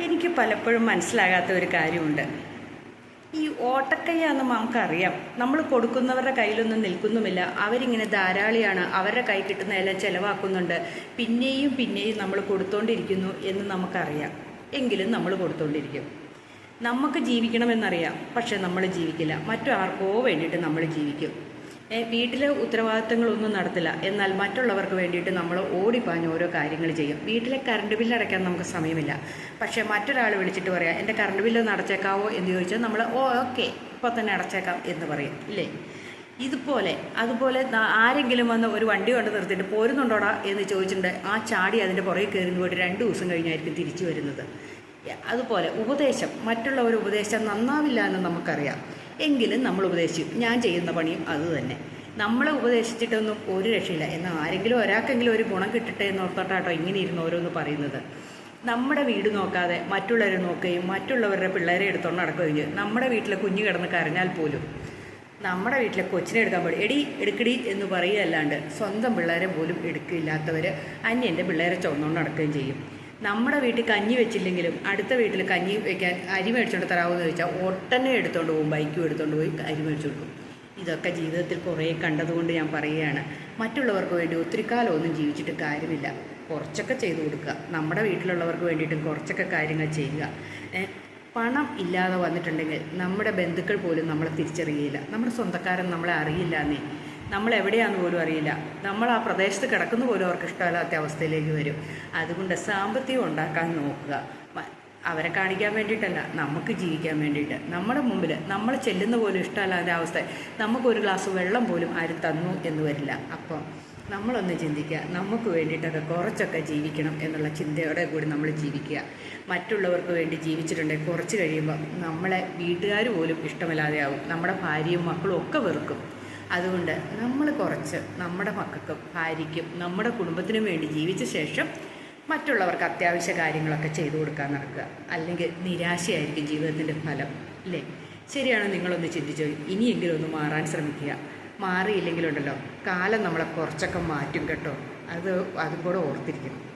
എനിക്ക് പലപ്പോഴും മനസ്സിലാകാത്ത ഒരു കാര്യമുണ്ട്. ഈ ഓട്ടക്കൈയാണെന്ന് നമുക്കറിയാം. നമ്മൾ കൊടുക്കുന്നവരുടെ കയ്യിലൊന്നും നിൽക്കുന്നുമില്ല. അവരിങ്ങനെ ധാരാളിയാണ് അവരുടെ കൈ കിട്ടുന്നതെല്ലാം ചിലവാക്കുന്നുണ്ട്. പിന്നെയും പിന്നെയും നമ്മൾ കൊടുത്തോണ്ടിരിക്കുന്നു എന്ന് നമുക്കറിയാം. എങ്കിലും നമ്മൾ കൊടുത്തോണ്ടിരിക്കും. നമുക്ക് ജീവിക്കണമെന്നറിയാം. പക്ഷെ നമ്മൾ ജീവിക്കില്ല. മറ്റാർക്കോ വേണ്ടിയിട്ട് നമ്മൾ ജീവിക്കും. വീട്ടിലെ ഉത്തരവാദിത്തങ്ങളൊന്നും നടത്തില്ല. എന്നാൽ മറ്റുള്ളവർക്ക് വേണ്ടിയിട്ട് നമ്മൾ ഓടിപ്പാഞ്ഞ് ഓരോ കാര്യങ്ങൾ ചെയ്യും. വീട്ടിലെ കറണ്ട് ബില്ല് അടയ്ക്കാൻ നമുക്ക് സമയമില്ല. പക്ഷേ മറ്റൊരാൾ വിളിച്ചിട്ട് പറയാം എന്റെ കറണ്ട് ബില്ല് ഒന്ന് അടച്ചേക്കാവോ? എന്ന് ചോദിച്ചാൽ നമ്മൾ ഓ ഓക്കെ ഇപ്പോൾ തന്നെ അടച്ചേക്കാം എന്ന് പറയും. ഇല്ലേ? ഇതുപോലെ അതുപോലെ ആരെങ്കിലും വന്ന് ഒരു വണ്ടി കൊണ്ട് നിർത്തിയിട്ട് പോരുന്നുണ്ടോടാ എന്ന് ചോദിച്ചിട്ടുണ്ട്. ആ ചാടി അതിന്റെ പുറകെ കയറി പോയിട്ട് രണ്ട് ദിവസം കഴിഞ്ഞായിരിക്കും തിരിച്ചു വരുന്നത്. അതുപോലെ ഉപദേശം. മറ്റുള്ളവർ ഉപദേശം നന്നാവില്ല എന്ന് നമുക്കറിയാം. എങ്കിലും നമ്മൾ ഉപദേശിക്കും ഞാൻ ചെയ്യുന്ന പണിയും അതുതന്നെ നമ്മളെ ഉപദേശിച്ചിട്ടൊന്നും ഒരു രക്ഷയില്ല. എന്നാൽ ആരെങ്കിലും ഒരാൾക്കെങ്കിലും ഒരു ഗുണം കിട്ടട്ടെ എന്ന് ഓർത്തോട്ടാട്ടോ ഇങ്ങനെ ഇരുന്ന് ഓരോന്ന് പറയുന്നത്. നമ്മുടെ വീട് നോക്കാതെ മറ്റുള്ളവരെ നോക്കുകയും മറ്റുള്ളവരുടെ പിള്ളേരെ എടുത്തോണ്ട് നടക്കുകയും നമ്മുടെ വീട്ടിലെ കുഞ്ഞ് കിടന്ന് കരഞ്ഞാൽ പോലും. നമ്മുടെ വീട്ടിലെ കൊച്ചിനെ എടുക്കാൻ പാടില്ല എടി എടുക്കടി എന്ന് പറയുകയല്ലാണ്ട് സ്വന്തം പിള്ളേരെ പോലും എടുക്കില്ലാത്തവർ അന്യന്റെ പിള്ളേരെ ചുമന്നുകൊണ്ട് നടക്കുകയും ചെയ്യും. നമ്മുടെ വീട്ടിൽ കഞ്ഞി വെച്ചില്ലെങ്കിലും അടുത്ത വീട്ടിൽ കഞ്ഞി വെക്കാൻ അരി മേടിച്ചുകൊണ്ട് തരാമെന്ന് ചോദിച്ചാൽ ഒട്ടനെ എടുത്തുകൊണ്ട് പോകും ബൈക്കും എടുത്തുകൊണ്ട് പോയി അരി മേടിച്ചു കൊടുക്കും ഇതൊക്കെ ജീവിതത്തിൽ കുറേ കണ്ടതുകൊണ്ട് ഞാൻ പറയുകയാണ്. മറ്റുള്ളവർക്ക് വേണ്ടി ഒത്തിരി കാലമൊന്നും ജീവിച്ചിട്ട് കാര്യമില്ല. കുറച്ചൊക്കെ ചെയ്തു കൊടുക്കുക. നമ്മുടെ വീട്ടിലുള്ളവർക്ക് വേണ്ടിയിട്ടും കുറച്ചൊക്കെ കാര്യങ്ങൾ ചെയ്യുക. പണം ഇല്ലാതെ വന്നിട്ടുണ്ടെങ്കിൽ നമ്മുടെ ബന്ധുക്കൾ പോലും നമ്മളെ തിരിച്ചറിയില്ല നമ്മുടെ സ്വന്തക്കാരൻ നമ്മളെ അറിയില്ല എന്നേ. നമ്മൾ എവിടെയാണെന്ന് പോലും അറിയില്ല. നമ്മൾ ആ പ്രദേശത്ത് കിടക്കുന്ന പോലും അവർക്ക് ഇഷ്ടമില്ലാത്ത അവസ്ഥയിലേക്ക് വരും. അതുകൊണ്ട് സാമ്പത്തികം ഉണ്ടാക്കാൻ നോക്കുക. അവരെ കാണിക്കാൻ വേണ്ടിയിട്ടല്ല നമുക്ക് ജീവിക്കാൻ വേണ്ടിയിട്ട്. നമ്മുടെ മുമ്പിൽ നമ്മൾ ചെല്ലുന്ന പോലും ഇഷ്ടമല്ലാത്ത അവസ്ഥ നമുക്കൊരു ഗ്ലാസ് വെള്ളം പോലും ആരും തന്നു എന്ന് വരില്ല. അപ്പം നമ്മളൊന്ന് ചിന്തിക്കുക നമുക്ക് വേണ്ടിയിട്ടൊക്കെ കുറച്ചൊക്കെ ജീവിക്കണം എന്നുള്ള ചിന്തയോടെ കൂടി നമ്മൾ ജീവിക്കുക. മറ്റുള്ളവർക്ക് വേണ്ടി ജീവിച്ചിട്ടുണ്ടെങ്കിൽ കുറച്ച് കഴിയുമ്പോൾ നമ്മളെ വീട്ടുകാർ പോലും ഇഷ്ടമില്ലാതെയാവും. നമ്മുടെ ഭാര്യയും മക്കളും ഒക്കെ വെറുക്കും. അതുകൊണ്ട് നമ്മൾ കുറച്ച് നമ്മുടെ മക്കൾക്കും ഭാര്യയ്ക്കും നമ്മുടെ കുടുംബത്തിനും വേണ്ടി ജീവിച്ച ശേഷം മറ്റുള്ളവർക്ക് അത്യാവശ്യ കാര്യങ്ങളൊക്കെ ചെയ്തു കൊടുക്കാൻ നടക്കുക. അല്ലെങ്കിൽ നിരാശയായിരിക്കും ജീവിതത്തിന്റെ ഫലം അല്ലേ? ശരിയാണോ നിങ്ങളൊന്ന് ചിന്തിച്ചോ? ഇനിയെങ്കിലും ഒന്ന് മാറാൻ ശ്രമിക്കുക. മാറിയില്ലെങ്കിലുണ്ടല്ലോ കാലം നമ്മളെ കുറച്ചൊക്കെ മാറ്റും കേട്ടോ. അത് അതും കൂടെ ഓർത്തിരിക്കണം.